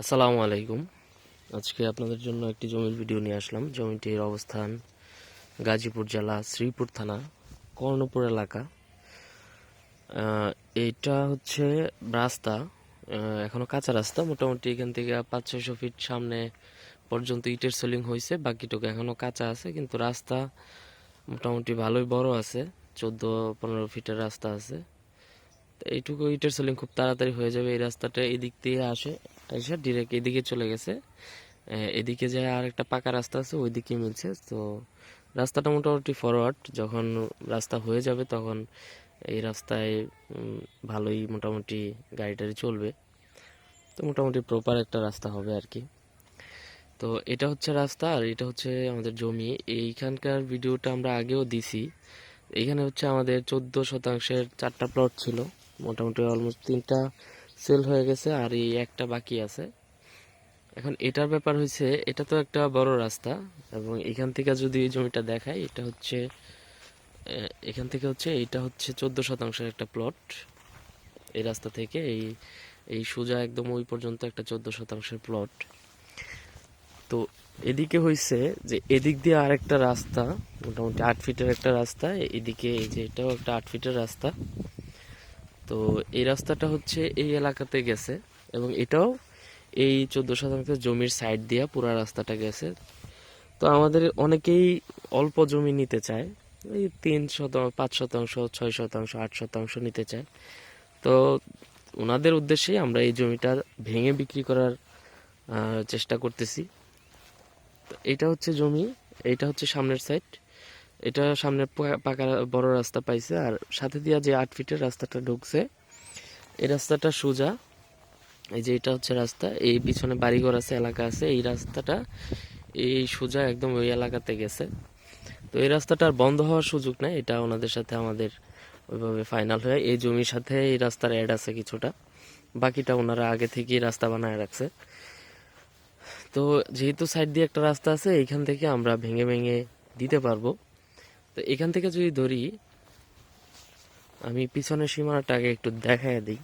আসসালামু আলাইকুম। আজকে আপনাদের জন্য একটি জমির ভিডিও নিয়ে আসলাম। জমিটির অবস্থান গাজীপুর জেলা শ্রীপুর থানা কর্ণপুর এলাকা। এইটা হচ্ছে রাস্তা আহ, এখনও কাঁচা রাস্তা। মোটামুটি এখান থেকে পাঁচ ছয়শো ফিট সামনে পর্যন্ত ইটের সেলিং হয়েছে। বাকিটুকু এখনও কাঁচা আছে কিন্তু রাস্তা মোটামুটি ভালোই বড় আছে। চোদ্দ পনেরো ফিটের রাস্তা আছে। এইটুকু ইটের সেলিং খুব তাড়াতাড়ি হয়ে যাবে এই রাস্তাটা এদিক দিয়ে আসে। এসে ডিরেক্ট এদিকে চলে গেছে। এদিকে যে আর একটা পাকা রাস্তা আছে, ওইদিকে মিলছে। তো রাস্তাটা মোটামুটি ফরওয়ার্ড যখন রাস্তা হয়ে যাবে তখন এই রাস্তায় ভালোই মোটামুটি গাড়ি টাড়ি চলবে। তো মোটামুটি প্রপার একটা রাস্তা হবে আর কি। তো এটা হচ্ছে রাস্তা, আর এটা হচ্ছে আমাদের জমি। এইখানকার ভিডিওটা আমরা আগেও দিছি। এখানে হচ্ছে আমাদের চোদ্দ শতাংশের চারটা প্লট ছিল। মোটামুটি অলমোস্ট তিনটা সেল হয়ে গেছে আর এই একটা বাকি আছে। এখন এটার ব্যাপার হয়েছে এটা তো একটা বড় রাস্তা এবং এখান থেকে যদি জমিটা দেখাই, এটা হচ্ছে এখান থেকে হচ্ছে এটা হচ্ছে চোদ্দ শতাংশের একটা প্লট এই রাস্তা থেকে এই এই সোজা একদম ওই পর্যন্ত একটা চোদ্দ শতাংশের প্লট তো এদিকে হয়েছে যে এদিক দিয়ে আরেকটা রাস্তা, মোটামুটি আট ফিটের একটা রাস্তা, এদিকে এই যে এটাও একটা আট ফিটের রাস্তা। তো এই রাস্তাটা হচ্ছে এই এলাকাতে গেছে এবং এটাও এই চোদ্দ শতাংশ জমির সাইড দিয়া পুরা রাস্তাটা গেছে। তো আমাদের অনেকেই অল্প জমি নিতে চায়, এই তিন শতাংশ, পাঁচ শতাংশ, ছয় শতাংশ, আট শতাংশ নিতে চায়। তো ওনাদের উদ্দেশ্যেই আমরা এই জমিটা ভেঙে বিক্রি করার চেষ্টা করতেছি। তো এটা হচ্ছে জমি, এটা হচ্ছে সামনের সাইড এটা সামনে পাকা বড় রাস্তা পাইছে, আর সাথে দিয়া যে আট ফিটের রাস্তাটা ঢুকছে, এই রাস্তাটা সোজা। এই যে এটা হচ্ছে রাস্তা, এই পিছনে বাড়িঘর আছে, এলাকা আছে, এই রাস্তাটা এই সোজা একদম ওই এলাকাতে গেছে। তো এই রাস্তাটা আর বন্ধ হওয়ার সুযোগ নাই, এটা ওনাদের সাথে আমাদের ওইভাবে ফাইনাল হয়ে এই জমির সাথে এই রাস্তার অ্যাড আছে কিছুটা। বাকিটা ওনারা আগে থেকেই রাস্তা বানায় রাখছে। তো যেহেতু সাইড দিয়ে একটা রাস্তা আছে, এইখান থেকে আমরা ভেঙে ভেঙে দিতে পারব। তো এখান থেকে যদি ধরি, আমি পিছনের সীমানাটা আগে একটু দেখায় দিই।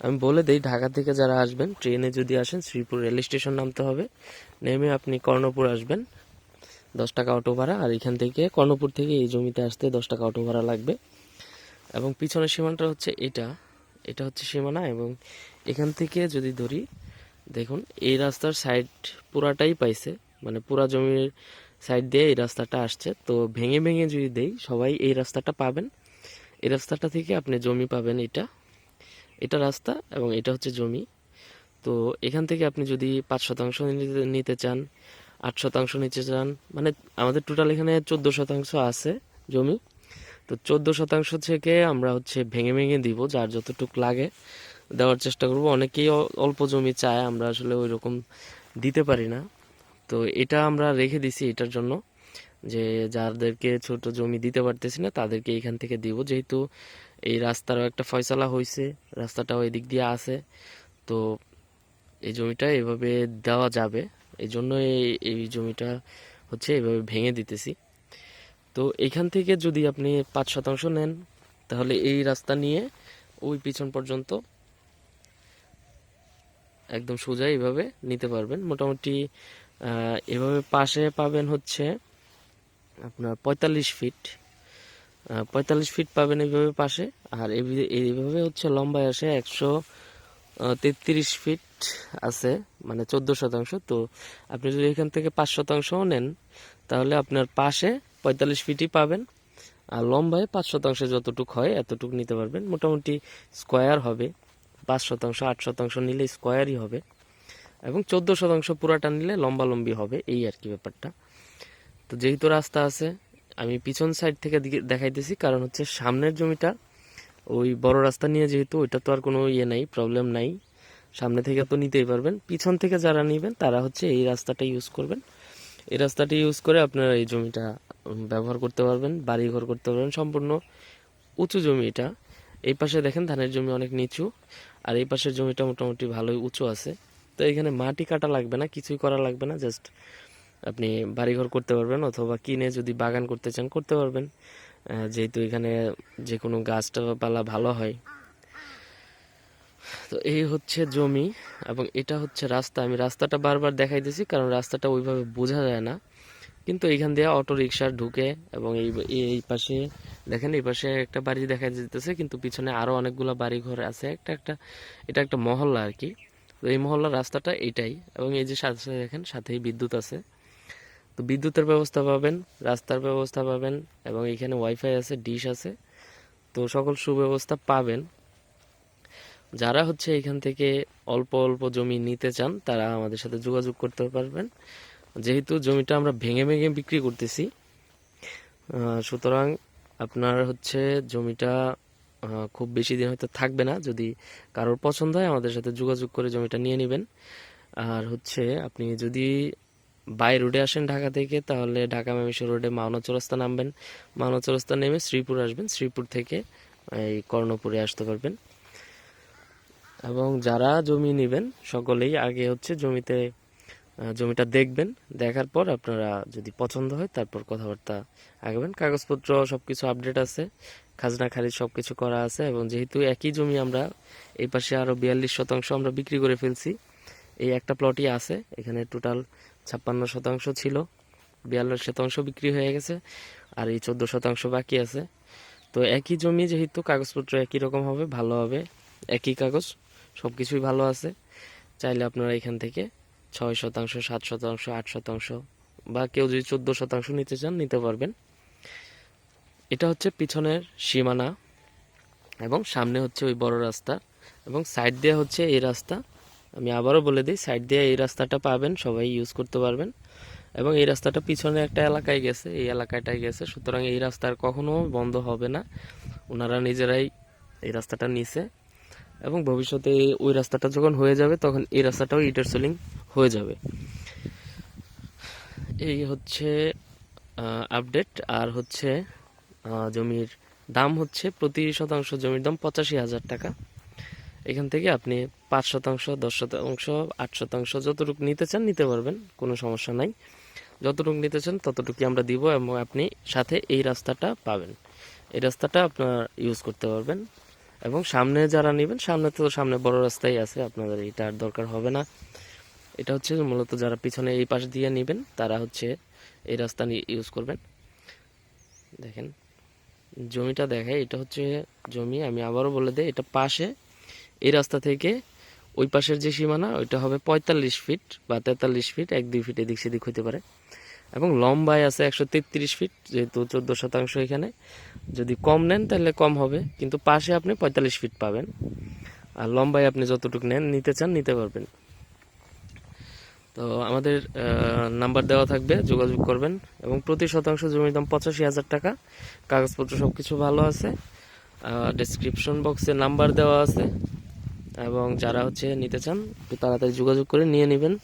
আমি বলে দিই, ঢাকা থেকে যারা আসবেন, ট্রেনে যদি আসেন, শ্রীপুর রেল স্টেশন নামতে হবে। নেমে আপনি কর্ণপুর আসবেন, দশ টাকা অটো ভাড়া, আর এখান থেকে কর্ণপুর থেকে এই জমিতে আসতে দশ টাকা অটো ভাড়া লাগবে। এবং পিছনের সীমানাটা হচ্ছে এটা। এটা হচ্ছে সীমানা এবং এখান থেকে যদি ধরি, দেখুন, এই রাস্তার সাইড পুরাটাই পাইছে। মানে পুরা জমির সাইড দিয়ে এই রাস্তাটা আসছে। তো ভেঙে ভেঙে যদি দেই, সবাই এই রাস্তাটা পাবেন। এই রাস্তাটা থেকে আপনি জমি পাবেন এটা। এটা রাস্তা এবং এটা হচ্ছে জমি। তো এখান থেকে আপনি যদি পাঁচ শতাংশ নিতে- চান, আট শতাংশ নিতে চান মানে আমাদের টোটাল এখানে চোদ্দ শতাংশ আছে জমি। তো চোদ্দ শতাংশ থেকে আমরা হচ্ছে ভেঙে ভেঙে দিব, যার যতটুক লাগে দেওয়ার চেষ্টা করব। অনেকেই অল্প জমি চায়, আমরা আসলে ওই রকম দিতে পারি না। তো এটা আমরা রেখে দিছি এটার জন্য, যে যাদেরকে ছোট জমি দিতে পারতেছি না, তাদেরকে এখান থেকে দিব। যেহেতু এই রাস্তারও একটা ফয়সালা হয়েছে রাস্তাটাও এদিক দিয়ে আছে, তো এই জমিটা এভাবে দেওয়া যাবে। এই জন্য এই- জমিটা হচ্ছে এভাবে ভেঙে দিতেছি। তো এখান থেকে যদি আপনি পাঁচ শতাংশ নেন, তাহলে এই রাস্তা নিয়ে ওই পিছন পর্যন্ত একদম সোজা এইভাবে নিতে পারবেন। মোটামুটি এভাবে পাশে পাবেন হচ্ছে আপনার পঁয়তাল্লিশ ফিট। পঁয়তাল্লিশ ফিট পাবেন এইভাবে পাশে। আর এইভাবে হচ্ছে লম্বায় আসে একশো তেত্রিশ ফিট আছে মানে চোদ্দ শতাংশ। তো আপনি যদি এখান থেকে পাঁচ শতাংশও নেন, তাহলে আপনার পাশে পঁয়তাল্লিশ ফিটই পাবেন। আর লম্বায় পাঁচ শতাংশে যতটুক হয়, এতটুক নিতে পারবেন। মোটামুটি স্কোয়ার হবে। পাঁচ শতাংশ, আট শতাংশ নিলে স্কোয়ারই হবে। এবং চোদ্দ শতাংশ পুরাটা নিলে লম্বা লম্বি হবে, এই আর কি ব্যাপারটা। তো যেহেতু রাস্তা আছে, আমি পিছন সাইড থেকে দেখাইতেছি, কারণ হচ্ছে সামনের জমিটা, ওই বড় রাস্তা নিয়ে যেহেতু, ওইটা তো আর কোনো ইয়ে নাই প্রবলেম নাই। সামনে থেকে তো নিতেই পারবেন। পিছন থেকে যারা নেবেন, তারা হচ্ছে এই রাস্তাটা ইউজ করবেন। এই রাস্তাটি ইউজ করে আপনারা এই জমিটা ব্যবহার করতে পারবেন বাড়ি ঘর করতে পারবেন, সম্পূর্ণ উঁচু জমি এটা। এই পাশে দেখেন ধানের জমি অনেক নিচু, আর এই পাশের জমিটা মোটামুটি ভালোই উঁচু আছে। তো এখানে মাটি কাটা লাগবে না, কিছুই করা লাগবে না জাস্ট আপনি বাড়িঘর করতে পারবেন অথবা কিনে যদি বাগান করতে চান করতে পারবেন। যেহেতু এখানে যে কোনো গাছটা পালা ভালো হয়। তো এই হচ্ছে জমি এবং এটা হচ্ছে রাস্তা। আমি রাস্তাটা বারবার দেখাই দিছি কারণ রাস্তাটা ওইভাবে বোঝা যায় না। কিন্তু এইখান দিয়ে অটো রিক্সা ঢুকে এবং এই, এই- পাশে দেখেন, এই পাশে একটা বাড়ি দেখা যেতেছে কিন্তু পিছনে আরও অনেকগুলো বাড়ি ঘর আছে। একটা একটা, এটা একটা মহল্লা আর কি। তো এই মহল্লার রাস্তাটা এটাই। এবং এই যে সাথে সাথে দেখেন, সাথেই বিদ্যুৎ আছে। তো বিদ্যুতের ব্যবস্থা পাবেন, রাস্তার ব্যবস্থা পাবেন, এবং এখানে ওয়াইফাই আছে, ডিশ আছে। তো সকল সুব্যবস্থা পাবেন। যারা হচ্ছে এখান থেকে অল্প অল্প জমি নিতে চান, তারা আমাদের সাথে যোগাযোগ করতে পারবেন। যেহেতু জমিটা আমরা ভেঙে ভেঙে বিক্রি করতেছি সুতরাং আপনার হচ্ছে জমিটা খুব বেশি দিন হয়তো থাকবে না। যদি কারোর পছন্দ হয়, আমাদের সাথে যোগাযোগ করে জমিটা নিয়ে নেবেন। আর হচ্ছে, আপনি যদি বাই রোডে আসেন ঢাকা থেকে, তাহলে ঢাকা মেমিশো রোডে মাওনা চৌরাস্তা নামবেন। মাওনা চৌরাস্তা নেমে শ্রীপুর আসবেন। শ্রীপুর থেকে এই কর্ণপুরে আসতে পারবেন। এবং যারা জমি নেবেন, সকলেই আগে হচ্ছে জমিতে জমিটা দেখবেন, দেখার পর আপনারা যদি পছন্দ হয় তারপর কথাবার্তা আগাবেন। কাগজপত্র সব কিছু আপডেট আছে, খাজনা, খারিজ সব কিছু করা আছে এবং যেহেতু একই জমি আমরা এই পাশে আরও বিয়াল্লিশ শতাংশ আমরা বিক্রি করে ফেলছি, এই একটা প্লটই আছে, এখানে টোটাল ছাপ্পান্ন শতাংশ ছিল, বিয়াল্লিশ শতাংশ বিক্রি হয়ে গেছে আর এই চোদ্দ শতাংশ বাকি আছে। তো একই জমি যেহেতু কাগজপত্র একই রকম হবে, ভালো হবে, একই কাগজ সব কিছুই ভালো আছে, চাইলে আপনারা এখান থেকে ছয় শতাংশ, সাত শতাংশ, আট শতাংশ বা কেউ যদি চোদ্দ শতাংশ নিতে চান, নিতে পারবেন। এটা হচ্ছে পিছনের সীমানা এবং সামনে হচ্ছে ওই বড় রাস্তা এবং সাইড দিয়ে হচ্ছে এই রাস্তা। আমি আবারও বলে দিই, সাইড দিয়ে এই রাস্তাটা পাবেন, সবাই ইউজ করতে পারবেন। এবং এই রাস্তাটা পিছনে একটা এলাকায় গেছে, এই এলাকাটায় গেছে। সুতরাং এই রাস্তার কখনো বন্ধ হবে না। ওনারা নিজেরাই এই রাস্তাটা নিছে এবং ভবিষ্যতে ওই রাস্তাটা যখন হয়ে যাবে, তখন এই রাস্তাটাও ইটার সেলিং হয়ে যাবে। এই হচ্ছে আপডেট আর হচ্ছে জমির দাম হচ্ছে প্রতি শতাংশ জমির দাম পঁচাশি হাজার টাকা। এখান থেকে আপনি পাঁচ শতাংশ, দশ শতাংশ, আট শতাংশ যতটুকু নিতে চান নিতে পারবেন, কোনো সমস্যা নাই। যতটুকু নিতে চান ততটুকুই আমরা দিব এবং আপনি সাথে এই রাস্তাটা পাবেন। এই রাস্তাটা আপনার ইউজ করতে পারবেন এবং সামনে যারা নেবেন, সামনে তো সামনে বড় রাস্তাই আছে, আপনাদের এটা আর দরকার হবে না। এটা হচ্ছে মূলত যারা পিছনে এই পাশ দিয়ে নেবেন, তারা হচ্ছে এই রাস্তা ইউজ করবেন। দেখেন, জমিটা দেখে এটা হচ্ছে জমি, আমি আবারও বলে দিই, এটা পাশে, এই রাস্তা থেকে ওই পাশের যে সীমানা, ওইটা হবে পঁয়তাল্লিশ ফিট বা তেতাল্লিশ ফিট এক দুই ফিট এদিক সেদিক হতে পারে। এবং লম্বায় আছে একশো তেত্রিশ ফিট যেহেতু চোদ্দ শতাংশ এখানে। যদি কম নেন, তাহলে কম হবে, কিন্তু পাশে আপনি পঁয়তাল্লিশ ফিট পাবেন। আর লম্বায় আপনি যতটুকু নেন, নিতে চান, নিতে পারবেন। তো আমাদের নাম্বার দেওয়া থাকবে, যোগাযোগ করবেন। এবং প্রতি শতাংশ জমির দাম পঁচাশি হাজার টাকা। কাগজপত্র সব কিছু ভালো আছে। ডেসক্রিপশন বক্সে নাম্বার দেওয়া আছে। এবং যারা হচ্ছে নিতে চান, একটু তাড়াতাড়ি যোগাযোগ করে নিয়ে নেবেন।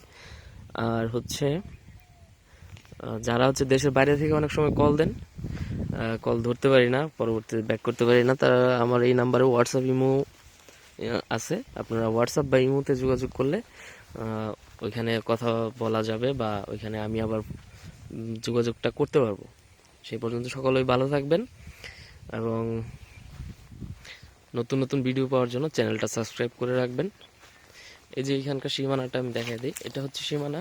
আর হচ্ছে যারা হচ্ছে দেশের বাইরে থেকে অনেক সময় কল দেন কল ধরতে পারি না, পরবর্তীতে ব্যাক করতে পারি না, তারা আমার এই নাম্বারে হোয়াটসঅ্যাপ ইমো আছে। আপনারা হোয়াটসঅ্যাপ বা ইমোতে যোগাযোগ করলে ওইখানে কথা বলা যাবে বা ওইখানে আমি আবার যোগাযোগটা করতে পারব। সেই পর্যন্ত সকলেই ভালো থাকবেন এবং নতুন নতুন ভিডিও পাওয়ার জন্য চ্যানেলটা সাবস্ক্রাইব করে রাখবেন। এই যে এখানকার সীমানাটা আমি দেখাই দিই। এটা হচ্ছে সীমানা।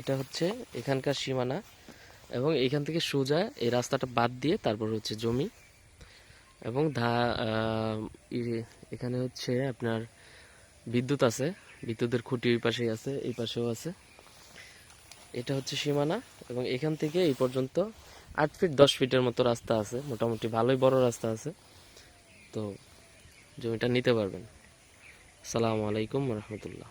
এটা হচ্ছে এখানকার সীমানা এবং এখান থেকে সোজা এই রাস্তাটা বাদ দিয়ে তারপর হচ্ছে জমি এবং ধা এখানে হচ্ছে আপনার বিদ্যুৎ আছে। বিদ্যুতের খুঁটি ওই পাশেই আছে, এই পাশেও আছে। এটা হচ্ছে সীমানা এবং এখান থেকে এই পর্যন্ত আট ফিট, দশ ফিটের মতো রাস্তা আছে। মোটামুটি ভালোই বড় রাস্তা আছে। তো জমিটা নিতে পারবেন। সালামু আলাইকুম রহমতুল্লাহ।